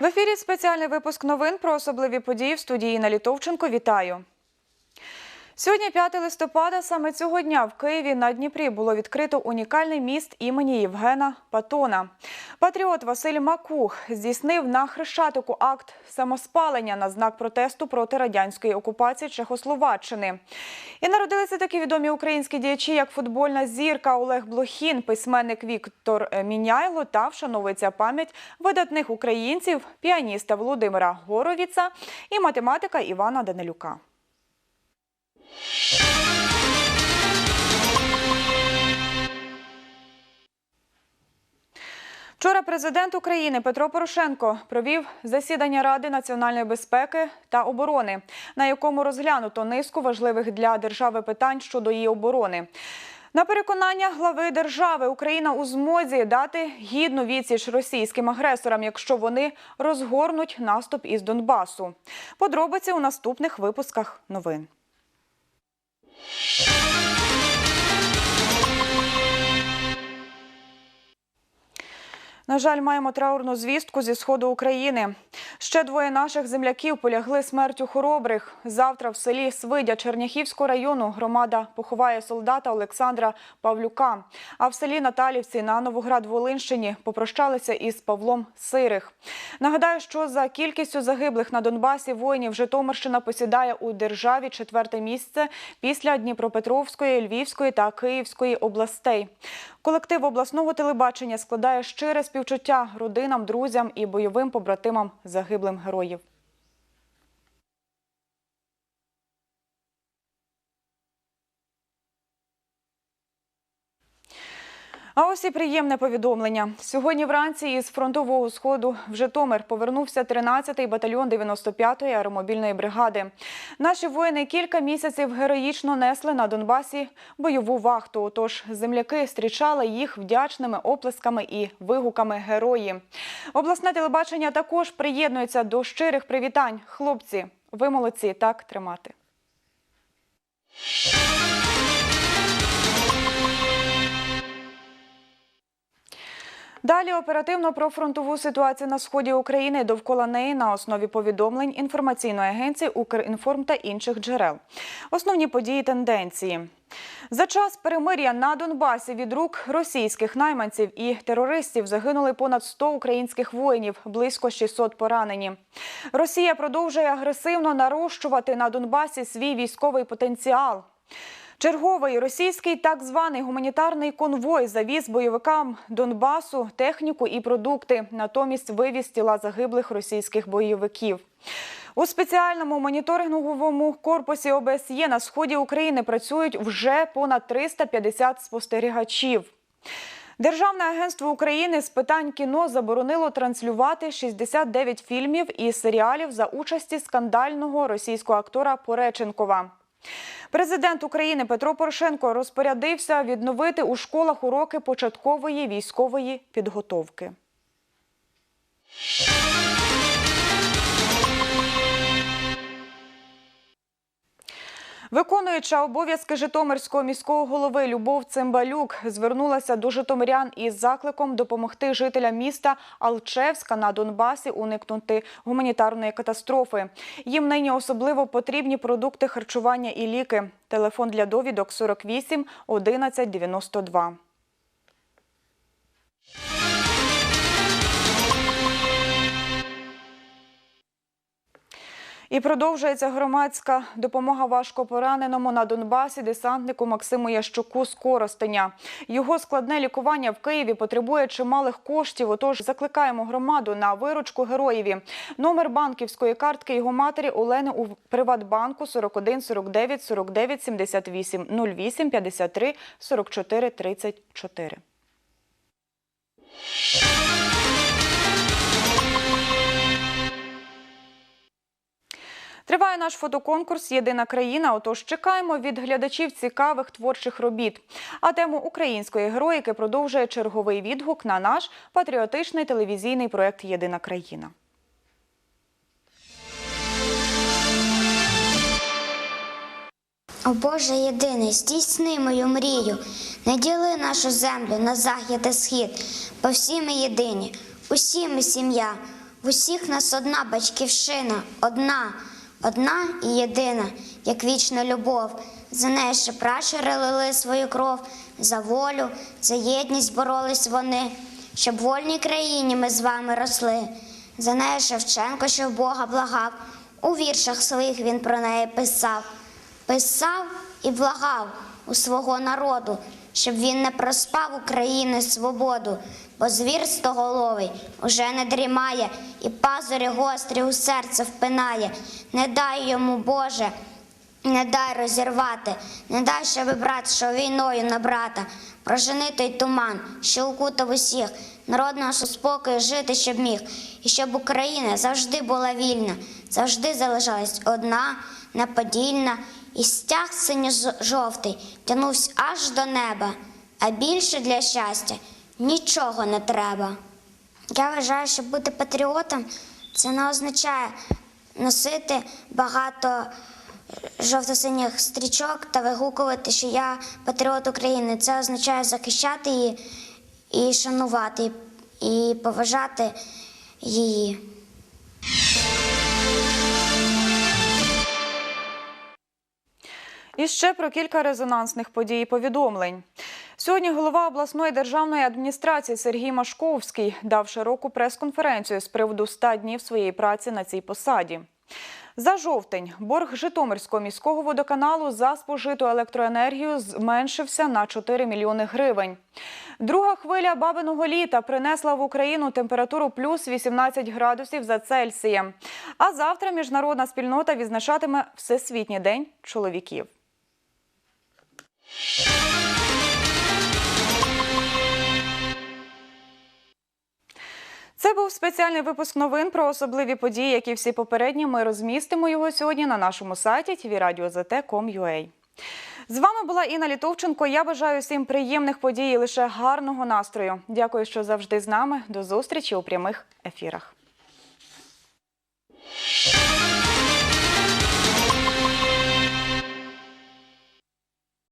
В ефірі спеціальний випуск новин про особливі події в студії Інна Літовченко. Вітаю. Сьогодні 5 листопада. Саме цього дня в Києві на Дніпрі було відкрито унікальний міст імені Євгена Патона. Патріот Василь Макух здійснив на Хрещатику акт самоспалення на знак протесту проти радянської окупації Чехословаччини. І народилися такі відомі українські діячі, як футбольна зірка Олег Блохін, письменник Віктор Міняйло та вшановується пам'ять видатних українців, піаніста Володимира Горовіца і математика Івана Данилюка. Вчора президент України Петро Порошенко провів засідання Ради національної безпеки та оборони, на якому розглянуто низку важливих для держави питань щодо її оборони. На переконання глави держави Україна у змозі дати гідну відсіч російським агресорам, якщо вони розгорнуть наступ із Донбасу. Подробиці у наступних випусках новин. На жаль, маємо траурну звістку зі сходу України. Ще двоє наших земляків полягли смертю хоробрих. Завтра в селі Свидя Черняхівського району громада поховає солдата Олександра Павлюка. А в селі Наталівці на Новоград-Волинщині попрощалися із Павлом Сирих. Нагадаю, що за кількістю загиблих на Донбасі воїнів Житомирщина посідає у державі четверте місце після Дніпропетровської, Львівської та Київської областей. Колектив обласного телебачення складає щире співчуття родинам, друзям і бойовим побратимам загиблим героїв. А ось і приємне повідомлення. Сьогодні вранці із фронтового сходу в Житомир повернувся 13-й батальйон 95-ї аеромобільної бригади. Наші воїни кілька місяців героїчно несли на Донбасі бойову вахту. Тож земляки зустрічали їх вдячними оплесками і вигуками герої. Обласне телебачення також приєднується до щирих привітань. Хлопці, ви молодці, так тримати. Далі оперативно про фронтову ситуацію на сході України довкола неї на основі повідомлень інформаційної агенції Укрінформ та інших джерел. Основні події тенденції. За час перемир'я на Донбасі від рук російських найманців і терористів загинули понад 100 українських воїнів, близько 600 поранені. Росія продовжує агресивно нарощувати на Донбасі свій військовий потенціал. Черговий російський так званий гуманітарний конвой завіз бойовикам Донбасу техніку і продукти. Натомість вивіз тіла загиблих російських бойовиків. У спеціальному моніторинговому корпусі ОБСЄ на сході України працюють вже понад 350 спостерігачів. Державне агентство України з питань кіно заборонило транслювати 69 фільмів і серіалів за участі скандального російського актора Пореченкова. Президент України Петро Порошенко розпорядився відновити у школах уроки початкової військової підготовки. Виконуюча обов'язки Житомирського міського голови Любов Цимбалюк звернулася до житомирян із закликом допомогти жителям міста Алчевська на Донбасі уникнути гуманітарної катастрофи. Їм нині особливо потрібні продукти харчування і ліки. Телефон для довідок 48 11 92. І продовжується громадська допомога важкопораненому на Донбасі десантнику Максиму Ящуку з Коростеня. Його складне лікування в Києві потребує чималих коштів. Отож, закликаємо громаду на виручку героєві. Номер банківської картки його матері Олени у Приватбанку 41 49 49 78 08 53 44 34. Триває наш фотоконкурс Єдина країна. Отож чекаємо від глядачів цікавих творчих робіт. А тему української героїки продовжує черговий відгук на наш патріотичний телевізійний проєкт Єдина країна. О Боже єдиний, здійсни мою мрію, не діли нашу землю на захід і схід, бо всі ми єдині, усі ми сім'я. В усіх нас одна батьківщина, одна, одна і єдина, як вічна любов. За неї ще пращури лили свою кров, за волю, за єдність боролись вони, щоб в вольній країні ми з вами росли. За неї Шевченко, що в Бога благав, у віршах своїх він про неї писав. Писав і благав у свого народу, щоб він не проспав України свободу, бо звір стоголовий уже не дрімає, і пазурі гострі у серце впинає. Не дай йому, Боже, не дай розірвати, не дай, щоби брат, що війною на брата, прожени той туман, що укутав усіх, народного спокою жити, щоб міг, і щоб Україна завжди була вільна, завжди залишалась одна, неподільна, і стяг синьо-жовтий тянувся аж до неба, а більше для щастя нічого не треба. Я вважаю, що бути патріотом це не означає носити багато жовто-синіх стрічок та вигукувати, що я патріот України. Це означає захищати її і шанувати, і поважати її. І ще про кілька резонансних подій і повідомлень. Сьогодні голова обласної державної адміністрації Сергій Машковський дав широку прес-конференцію з приводу 100 днів своєї праці на цій посаді. За жовтень борг Житомирського міського водоканалу за спожиту електроенергію зменшився на 4 мільйони гривень. Друга хвиля бабиного літа принесла в Україну температуру плюс 18 градусів за Цельсієм. А завтра міжнародна спільнота відзначатиме Всесвітній день чоловіків. Це був спеціальний випуск новин про особливі події, які всі попередні. Ми розмістимо його сьогодні на нашому сайті tvradio.zt.com.ua. З вами була Інна Літовченко. Я бажаю всім приємних подій і лише гарного настрою. Дякую, що завжди з нами. До зустрічі у прямих ефірах.